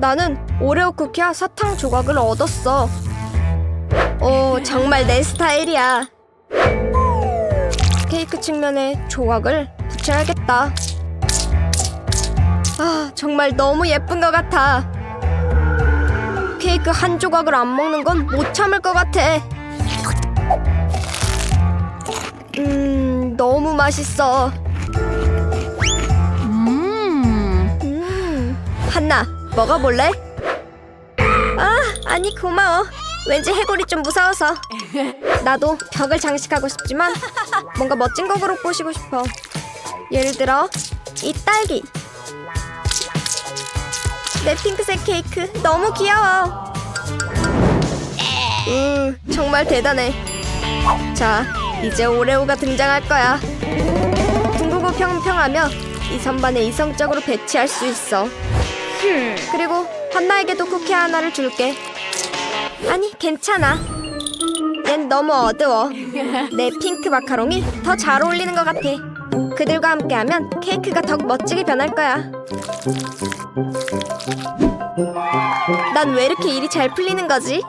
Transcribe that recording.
나는 오레오 쿠키와 사탕 조각을 얻었어. 오, 정말 내 스타일이야. 케이크 측면에 조각을 붙여야겠다. 아, 정말 너무 예쁜 것 같아. 케이크 한 조각을 안 먹는 건 못 참을 것 같아. 음, 너무 맛있어. 먹어볼래? 아, 아니 고마워. 왠지 해골이 좀 무서워서. 나도 벽을 장식하고 싶지만 뭔가 멋진 곡으로 꼬시고 싶어. 예를 들어 이 딸기. 내 핑크색 케이크 너무 귀여워. 음, 정말 대단해. 자, 이제 오레오가 등장할 거야. 둥글고 평평하며 이 선반에 이성적으로 배치할 수 있어. 그리고 한나에게도 쿠키 하나를 줄게. 아니, 괜찮아. 얜 너무 어두워. 내 핑크 마카롱이 더 잘 어울리는 것 같아. 그들과 함께하면 케이크가 더욱 멋지게 변할 거야. 난 왜 이렇게 일이 잘 풀리는 거지?